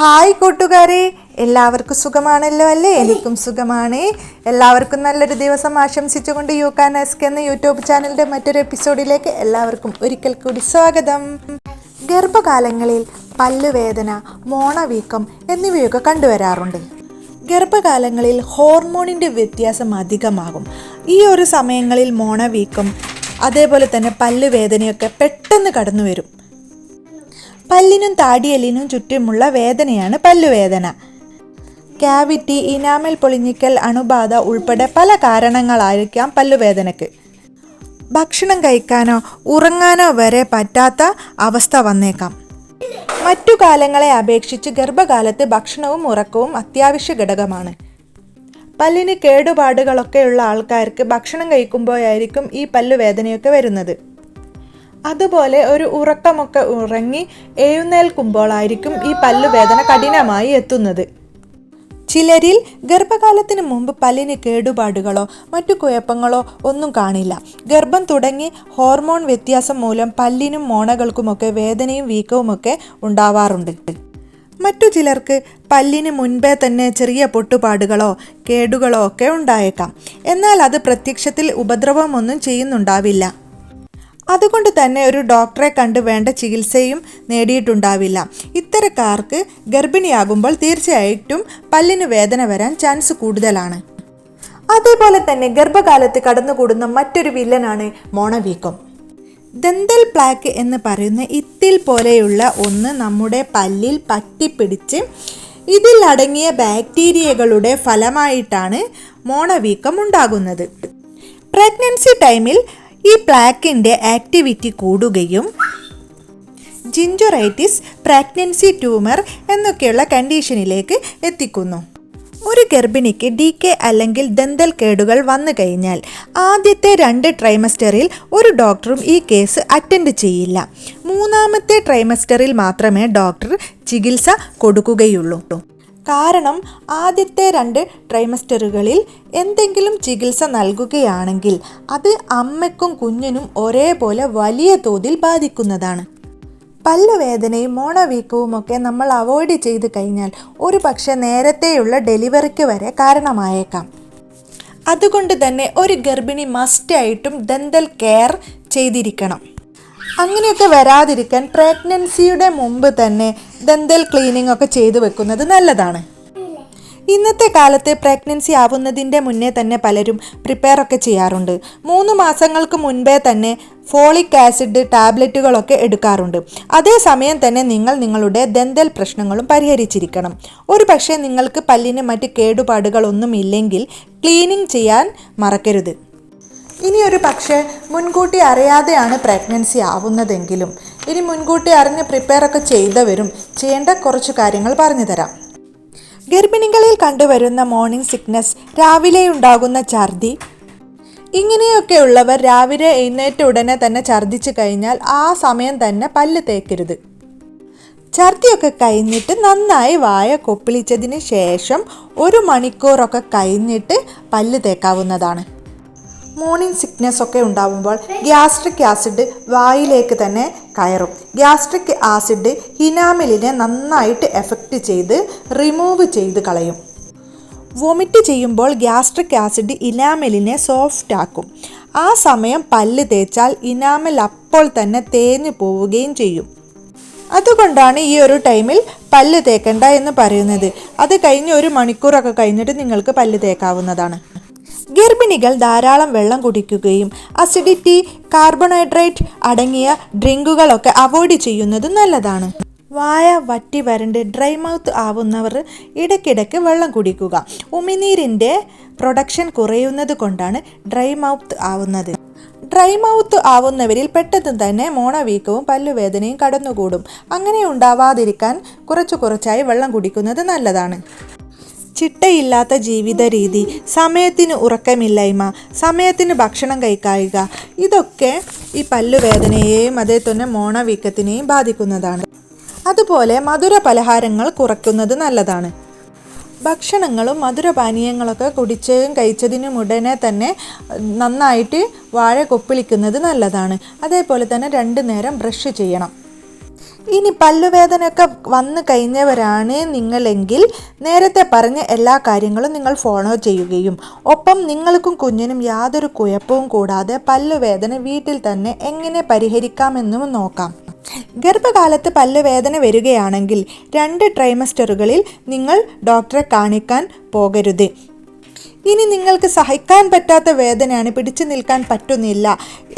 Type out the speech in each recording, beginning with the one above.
Hi കൂട്ടുകാരെ. എല്ലാവർക്കും സുഖമാണല്ലോ അല്ലേ? എനിക്കും സുഖമാണ്. എല്ലാവർക്കും നല്ലൊരു ദിവസം ആശംസിച്ചുകൊണ്ട് യു കാൻ എസ്ക് എന്ന യൂട്യൂബ് ചാനലിന്റെ മറ്റൊരു എപ്പിസോഡിലേക്ക് എല്ലാവർക്കും ഒരിക്കൽ കൂടി സ്വാഗതം. ഗർഭകാലങ്ങളിൽ പല്ലുവേദന മോണവീക്കം എന്നിവയൊക്കെ കണ്ടുവരാറുണ്ട്. ഗർഭകാലങ്ങളിൽ ഹോർമോണിന്റെ വ്യത്യാസം അധികമാകും. ഈ ഒരു സമയങ്ങളിൽ മോണവീക്കം അതേപോലെ തന്നെ പല്ലുവേദനയൊക്കെ പെട്ടെന്ന് കടന്നു വരും പല്ലിനും താടിയലിനും ചുറ്റുമുള്ള വേദനയാണ് പല്ലുവേദന. ക്യാവിറ്റി ഇനാമൽ പൊളിഞ്ഞിക്കൽ അണുബാധ ഉൾപ്പെടെ പല കാരണങ്ങളായിരിക്കാം പല്ലുവേദനയ്ക്ക്. ഭക്ഷണം കഴിക്കാനോ ഉറങ്ങാനോ വരെ പറ്റാത്ത അവസ്ഥ വന്നേക്കാം. മറ്റു കാലങ്ങളെ അപേക്ഷിച്ച് ഗർഭകാലത്ത് ഭക്ഷണവും ഉറക്കവും അത്യാവശ്യ ഘടകമാണ്. പല്ലിന് കേടുപാടുകളൊക്കെയുള്ള ആൾക്കാർക്ക് ഭക്ഷണം കഴിക്കുമ്പോഴായിരിക്കും ഈ പല്ലുവേദനയൊക്കെ വരുന്നത്. അതുപോലെ ഒരു ഉറക്കമൊക്കെ ഉറങ്ങി എഴുന്നേൽക്കുമ്പോഴായിരിക്കും ഈ പല്ലുവേദന കഠിനമായി എത്തുന്നത്. ചിലരിൽ ഗർഭകാലത്തിന് മുമ്പ് പല്ലിന് കേടുപാടുകളോ മറ്റു കുഴപ്പങ്ങളോ ഒന്നും കാണില്ല. ഗർഭം തുടങ്ങി ഹോർമോൺ വ്യത്യാസം മൂലം പല്ലിനും മോണകൾക്കുമൊക്കെ വേദനയും വീക്കവുമൊക്കെ ഉണ്ടാവാറുണ്ട്. മറ്റു ചിലർക്ക് പല്ലിന് മുൻപേ തന്നെ ചെറിയ പൊട്ടുപാടുകളോ കേടുകളോ ഒക്കെ ഉണ്ടായേക്കാം. എന്നാൽ അത് പ്രത്യക്ഷത്തിൽ ഉപദ്രവമൊന്നും ചെയ്യുന്നുണ്ടാവില്ല. അതുകൊണ്ട് തന്നെ ഒരു ഡോക്ടറെ കണ്ട് വേണ്ട ചികിത്സയും നേടിയിട്ടുണ്ടാവില്ല. ഇത്തരക്കാർക്ക് ഗർഭിണിയാകുമ്പോൾ തീർച്ചയായിട്ടും പല്ലിന് വേദന വരാൻ ചാൻസ് കൂടുതലാണ്. അതേപോലെ തന്നെ ഗർഭകാലത്ത് കടന്നുകൂടുന്ന മറ്റൊരു വില്ലനാണ് മോണവീക്കം. ദന്തൽ പ്ലാക്ക് എന്ന് പറയുന്ന ഇത്തിൽ പോലെയുള്ള ഒന്ന് നമ്മുടെ പല്ലിൽ പറ്റിപ്പിടിച്ച് ഇതിൽ അടങ്ങിയ ബാക്ടീരിയകളുടെ ഫലമായിട്ടാണ് മോണവീക്കം ഉണ്ടാകുന്നത്. പ്രഗ്നൻസി ടൈമിൽ ഈ പ്ലാക്കിന്റെ ആക്ടിവിറ്റി കൂടുകയും ജിഞ്ചറൈറ്റിസ് പ്രഗ്നൻസി ട്യൂമർ എന്നൊക്കെയുള്ള കണ്ടീഷനിലേക്ക് എത്തിക്കുന്നു. ഒരു ഗർഭിണിക്ക് ഡി കെ അല്ലെങ്കിൽ ദന്തൽ കേടുകൾ വന്നു കഴിഞ്ഞാൽ ആദ്യത്തെ രണ്ട് ട്രൈമസ്റ്ററിൽ ഒരു ഡോക്ടറും ഈ കേസ് അറ്റൻഡ് ചെയ്യില്ല. മൂന്നാമത്തെ ട്രൈമസ്റ്ററിൽ മാത്രമേ ഡോക്ടർ ചികിത്സ കൊടുക്കുകയുള്ളൂ. കാരണം ആദ്യത്തെ രണ്ട് ട്രൈമസ്റ്ററുകളിൽ എന്തെങ്കിലും ചികിത്സ നൽകുകയാണെങ്കിൽ അത് അമ്മയ്ക്കും കുഞ്ഞിനും ഒരേപോലെ വലിയ തോതിൽ ബാധിക്കുന്നതാണ്. പല്ലുവേദനയും മോണവീക്കവും ഒക്കെ നമ്മൾ അവോയ്ഡ് ചെയ്ത് കഴിഞ്ഞാൽ ഒരു പക്ഷേ നേരത്തെയുള്ള ഡെലിവറിക്ക് വരെ കാരണമായേക്കാം. അതുകൊണ്ട് തന്നെ ഒരു ഗർഭിണി മസ്റ്റായിട്ടും ദന്തൽ കെയർ ചെയ്തിരിക്കണം. അങ്ങനെയൊക്കെ വരാതിരിക്കാൻ പ്രഗ്നൻസിയുടെ മുമ്പ് തന്നെ ദന്തൽ ക്ലീനിങ് ഒക്കെ ചെയ്തു വെക്കുന്നത് നല്ലതാണ്. ഇന്നത്തെ കാലത്ത് പ്രഗ്നൻസി ആവുന്നതിന്റെ മുന്നേ തന്നെ പലരും പ്രിപ്പയർ ഒക്കെ ചെയ്യാറുണ്ട്. മൂന്ന് മാസങ്ങൾക്ക് മുൻപേ തന്നെ ഫോളിക് ആസിഡ് ടാബ്ലറ്റുകളൊക്കെ എടുക്കാറുണ്ട്. അതേസമയം തന്നെ നിങ്ങൾ നിങ്ങളുടെ ദന്തൽ പ്രശ്നങ്ങളും പരിഹരിച്ചിരിക്കണം. ഒരു പക്ഷേ നിങ്ങൾക്ക് പല്ലിന് മറ്റ് കേടുപാടുകളൊന്നും ഇല്ലെങ്കിൽ ക്ലീനിങ് ചെയ്യാൻ മറക്കരുത്. ഇനി പക്ഷേ മുൻകൂട്ടി അറിയാതെയാണ് പ്രഗ്നൻസി ആവുന്നതെങ്കിലും ഇനി മുൻകൂട്ടി അറിഞ്ഞ് പ്രിപ്പയർ ഒക്കെ ചെയ്തവരും ചെയ്യേണ്ട കുറച്ച് കാര്യങ്ങൾ പറഞ്ഞുതരാം ഗർഭിണികളിൽ കണ്ടുവരുന്ന മോർണിംഗ് സിക്നസ് രാവിലെ ഉണ്ടാകുന്ന ഛർദി. ഇങ്ങനെയൊക്കെയുള്ളവർ രാവിലെ എഴുന്നേറ്റ ഉടനെ തന്നെ ഛർദ്ദിച്ചു കഴിഞ്ഞാൽ ആ സമയം തന്നെ പല്ല് തേക്കരുത്. ഛർദിയൊക്കെ കഴിഞ്ഞിട്ട് നന്നായി വായ കൊപ്പിളിച്ചതിന് ശേഷം ഒരു മണിക്കൂറൊക്കെ കഴിഞ്ഞിട്ട് പല്ല് തേക്കാവുന്നതാണ്. മോർണിംഗ് സിക്നെസ് ഒക്കെ ഉണ്ടാവുമ്പോൾ ഗ്യാസ്ട്രിക് ആസിഡ് വായിലേക്ക് തന്നെ കയറും. ഗ്യാസ്ട്രിക് ആസിഡ് ഹിനാമിലിനെ നന്നായിട്ട് എഫക്റ്റ് ചെയ്ത് റിമൂവ് ചെയ്ത് കളയും. വൊമിറ്റ് ചെയ്യുമ്പോൾ ഗ്യാസ്ട്രിക് ആസിഡ് ഇനാമലിനെ സോഫ്റ്റ് ആക്കും. ആ സമയം പല്ല് തേച്ചാൽ ഇനാമൽ അപ്പോൾ തന്നെ തേഞ്ഞു പോവുകയും ചെയ്യും. അതുകൊണ്ടാണ് ഈ ഒരു ടൈമിൽ പല്ല് തേക്കണ്ട എന്ന് പറയുന്നത്. അത് കഴിഞ്ഞ് ഒരു മണിക്കൂറൊക്കെ കഴിഞ്ഞിട്ട് നിങ്ങൾക്ക് പല്ല് തേക്കാവുന്നതാണ്. ഗർഭിണികൾ ധാരാളം വെള്ളം കുടിക്കുകയും അസിഡിറ്റി കാർബോഹൈഡ്രേറ്റ് അടങ്ങിയ ഡ്രിങ്കുകളൊക്കെ അവോയ്ഡ് ചെയ്യുന്നത് നല്ലതാണ്. വായ വറ്റി വരണ്ട് ഡ്രൈ മൗത്ത് ആവുന്നവർ ഇടയ്ക്കിടയ്ക്ക് വെള്ളം കുടിക്കുക. ഉമിനീരിന്റെ പ്രൊഡക്ഷൻ കുറയുന്നത് കൊണ്ടാണ് ഡ്രൈ മൗത്ത് ആവുന്നത്. ഡ്രൈ മൗത്ത് ആവുന്നവരിൽ പെട്ടെന്ന് തന്നെ മോണവീക്കവും പല്ലുവേദനയും കടന്നുകൂടും. അങ്ങനെ ഉണ്ടാവാതിരിക്കാൻ കുറച്ചു കുറച്ചായി വെള്ളം കുടിക്കുന്നത് നല്ലതാണ്. ചിട്ടയില്ലാത്ത ജീവിത രീതി സമയത്തിന് ഉറക്കമില്ലായ്മ സമയത്തിന് ഭക്ഷണം കഴിക്കായിക ഇതൊക്കെ ഈ പല്ലുവേദനയെയും അതേ തന്നെ മോണവീക്കത്തിനെയും ബാധിക്കുന്നതാണ്. അതുപോലെ മധുര പലഹാരങ്ങൾ കുറയ്ക്കുന്നത് നല്ലതാണ്. ഭക്ഷണങ്ങളും മധുരപാനീയങ്ങളൊക്കെ കുടിച്ചതും കഴിച്ചതിനും ഉടനെ തന്നെ നന്നായിട്ട് വാഴ കൊപ്പിളിക്കുന്നത് നല്ലതാണ്. അതേപോലെ തന്നെ രണ്ട് നേരം ബ്രഷ് ചെയ്യണം. ഇനി പല്ലുവേദനയൊക്കെ വന്നു കഴിഞ്ഞവരാണ് നിങ്ങളെങ്കിൽ നേരത്തെ പറഞ്ഞ എല്ലാ കാര്യങ്ങളും നിങ്ങൾ ഫോളോ ചെയ്യുകയും ഒപ്പം നിങ്ങൾക്കും കുഞ്ഞിനും യാതൊരു കുഴപ്പവും കൂടാതെ പല്ലുവേദന വീട്ടിൽ തന്നെ എങ്ങനെ പരിഹരിക്കാമെന്നും നോക്കാം. ഗർഭകാലത്ത് പല്ലുവേദന വരികയാണെങ്കിൽ രണ്ട് ട്രൈമസ്റ്ററുകളിൽ നിങ്ങൾ ഡോക്ടറെ കാണിക്കാൻ പോകരുത്. ഇനി നിങ്ങൾക്ക് സഹിക്കാൻ പറ്റാത്ത വേദനയാണ് പിടിച്ചു നിൽക്കാൻ പറ്റുന്നില്ല.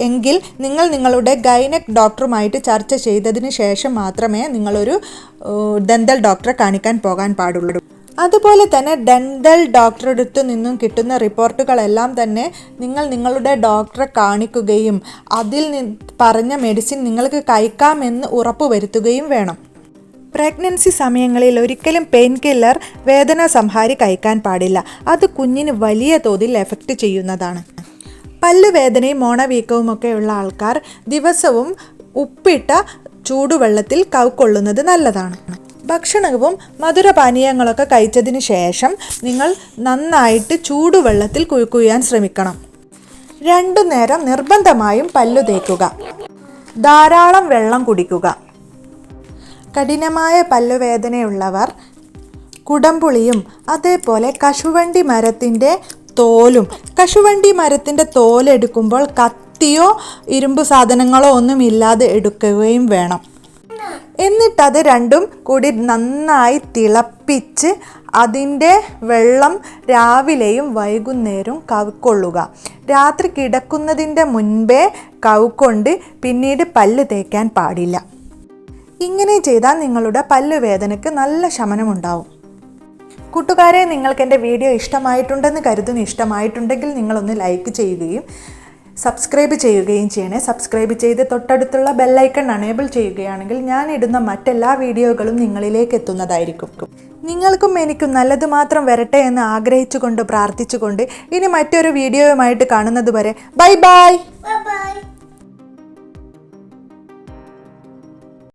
എങ്കിൽ നിങ്ങൾ നിങ്ങളുടെ ഗൈനക് ഡോക്ടറുമായിട്ട് ചർച്ച ചെയ്തതിന് ശേഷം മാത്രമേ നിങ്ങളൊരു ദന്തൽ ഡോക്ടറെ കാണിക്കാൻ പോകാൻ പാടുള്ളൂ. അതുപോലെ തന്നെ ഡെന്തൽ ഡോക്ടറുടെ അടുത്ത് നിന്നും കിട്ടുന്ന റിപ്പോർട്ടുകളെല്ലാം തന്നെ നിങ്ങൾ നിങ്ങളുടെ ഡോക്ടറെ കാണിക്കുകയും അതിൽ പറഞ്ഞ മെഡിസിൻ നിങ്ങൾക്ക് കഴിക്കാമെന്ന് ഉറപ്പുവരുത്തുകയും വേണം. പ്രഗ്നൻസി സമയങ്ങളിൽ ഒരിക്കലും പെയിൻ കില്ലർ വേദന സംഹാരി കഴിക്കാൻ പാടില്ല. അത് കുഞ്ഞിന് വലിയ തോതിൽ എഫക്റ്റ് ചെയ്യുന്നതാണ്. പല്ലുവേദനയും മോണവീക്കവും ഒക്കെ ഉള്ള ആൾക്കാർ ദിവസവും ഉപ്പിട്ട ചൂടുവെള്ളത്തിൽ കൗക്കൊള്ളുന്നത് നല്ലതാണ്. ഭക്ഷണവും മധുരപാനീയങ്ങളൊക്കെ കഴിച്ചതിന് ശേഷം നിങ്ങൾ നന്നായിട്ട് ചൂടുവെള്ളത്തിൽ കുഴുക്കുവാൻ ശ്രമിക്കണം. രണ്ടു നേരം നിർബന്ധമായും പല്ലു തേക്കുക. ധാരാളം വെള്ളം കുടിക്കുക. കഠിനമായ പല്ലുവേദനയുള്ളവർ കുടംപുളിയും അതേപോലെ കശുവണ്ടി മരത്തിന്റെ തോലും. കശുവണ്ടി മരത്തിന്റെ തോലെടുക്കുമ്പോൾ കത്തിയോ ഇരുമ്പ് സാധനങ്ങളോ ഒന്നും ഇല്ലാതെ എടുക്കുകയും വേണം. എന്നിട്ടത് രണ്ടും കൂടി നന്നായി തിളപ്പിച്ച് അതിന്റെ വെള്ളം രാവിലെയും വൈകുന്നേരവും കവിക്കൊള്ളുക. രാത്രി കിടക്കുന്നതിന്റെ മുൻപേ കവുക്കൊണ്ട് പിന്നീട് പല്ല് തേക്കാൻ പാടില്ല. ഇങ്ങനെ ചെയ്താൽ നിങ്ങളുടെ പല്ലുവേദനയ്ക്ക് നല്ല ശമനമുണ്ടാവും. കൂട്ടുകാരെ നിങ്ങൾക്ക് എന്റെ വീഡിയോ ഇഷ്ടമായിട്ടുണ്ടെന്ന് കരുതുന്നു ഇഷ്ടമായിട്ടുണ്ടെങ്കിൽ നിങ്ങളൊന്ന് ലൈക്ക് ചെയ്യുകയും സബ്സ്ക്രൈബ് ചെയ്യുകയും ചെയ്യണേ. സബ്സ്ക്രൈബ് ചെയ്ത് തൊട്ടടുത്തുള്ള ബെല്ലൈക്കൺ അണേബിൾ ചെയ്യുകയാണെങ്കിൽ ഞാൻ ഇടുന്ന മറ്റെല്ലാ വീഡിയോകളും നിങ്ങളിലേക്ക് എത്തുന്നതായിരിക്കും. നിങ്ങൾക്കും എനിക്കും നല്ലത് മാത്രം വരട്ടെ എന്ന് ആഗ്രഹിച്ചുകൊണ്ട് പ്രാർത്ഥിച്ചുകൊണ്ട് ഇനി മറ്റൊരു വീഡിയോയുമായിട്ട് കാണുന്നത് വരെ ബൈ ബൈ.